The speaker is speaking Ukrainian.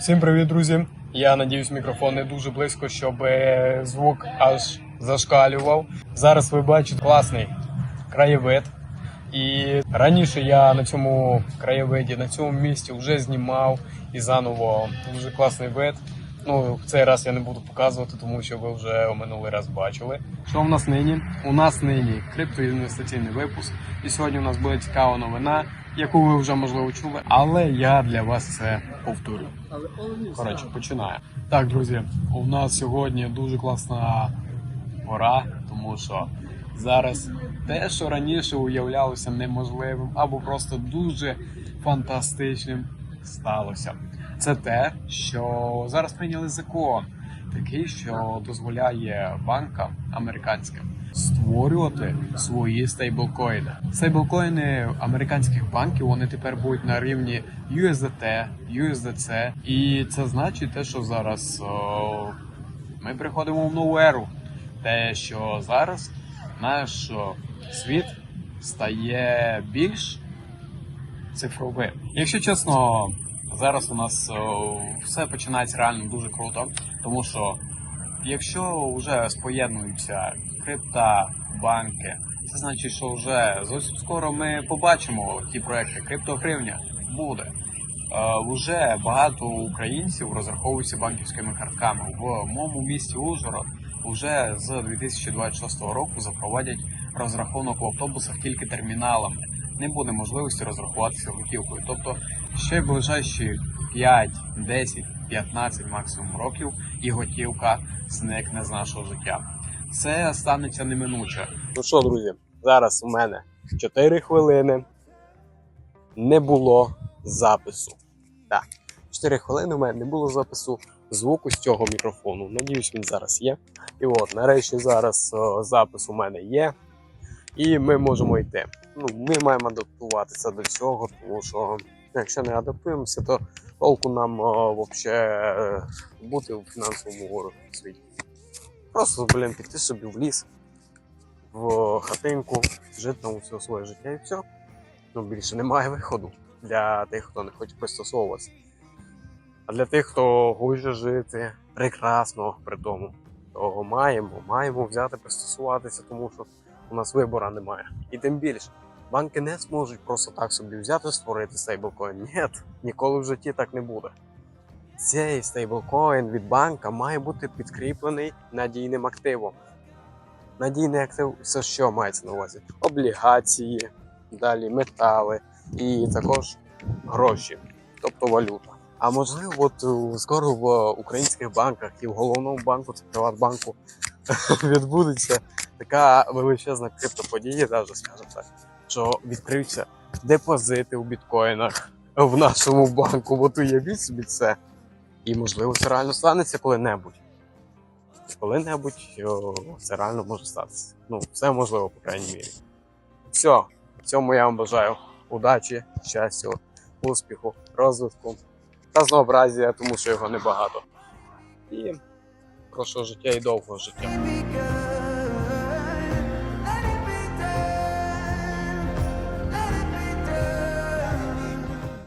Всім привіт, друзі! Я надіюсь, мікрофон не дуже близько, щоб е, звук аж зашкалював. Зараз ви бачите класний краєвид. І раніше я на цьому краєвиді, на цьому місці вже знімав і заново дуже класний вид. Ну, в цей раз я не буду показувати, тому що ви вже у минулий раз бачили. Що в нас нині? У нас нині криптоінвестиційний випуск. І сьогодні у нас буде цікава новина, яку ви вже можливо чули, але я для вас це повторю. Коротше, починаємо. Так, друзі, у нас сьогодні дуже класна пора, тому що зараз те, що раніше уявлялося неможливим або просто дуже фантастичним, сталося. Це те, що зараз прийняли закон, такий, що дозволяє банкам американським створювати свої стейблкоїни. Стейблкоїни американських банків вони тепер будуть на рівні USDT, USDC, і це значить те, що зараз о, ми приходимо в нову еру. Те, що зараз наш світ стає більш цифровим. Якщо чесно, зараз у нас о, все починається реально дуже круто, тому що якщо вже споєднуються крипта, банки, це значить, що вже зовсім скоро ми побачимо ті проекти. Криптогривня буде. Е, Уже багато українців розраховуються банківськими картками. В моєму місті Ужгород вже з 2026 року запровадять розрахунок в автобусах тільки терміналами. Не буде можливості розрахуватися готівкою. Тобто ще ближайші 5, 10, 15 максимум років і готівка зникне з нашого життя. Це станеться неминуче. Ну що, друзі, зараз у мене 4 хвилини не було запису. Так, 4 хвилини у мене не було запису звуку з цього мікрофону. Надіюсь, він зараз є. І от, нарешті, зараз о, запис у мене є. І ми можемо йти. Ну, ми маємо адаптуватися до цього, тому що якщо не адаптуємося, то толку нам о, взагалі бути в фінансовому світі. Просто, блін, піти собі в ліс, в хатинку, жити там все своє життя і все. Ну, більше немає виходу для тих, хто не хоче пристосовуватися. А для тих, хто хоче жити прекрасно при тому, то маємо, маємо взяти пристосуватися, тому що у нас вибору немає. І тим більше, банки не зможуть просто так собі взяти, створити стейблкоін. Ні, ніколи в житті так не буде. Цей стейблкоін від банка має бути підкріплений надійним активом. Надійний актив це що мається на увазі? Облігації, далі метали і також гроші, тобто валюта. А можливо, от е, скоро в українських банках і в головному банку, це Приватбанку, відбудеться така величезна криптоподія, навіть скажімо так, що відкриються депозити у біткоїнах в нашому банку. От уявіть собі це. І можливо це реально станеться коли-небудь. Коли-небудь о, це реально може статися. Ну, все можливо, по крайній мірі. Все, в цьому я вам бажаю удачі, щастя, успіху, розвитку, та знообразія, тому що його небагато. І прошу життя і довгого життя.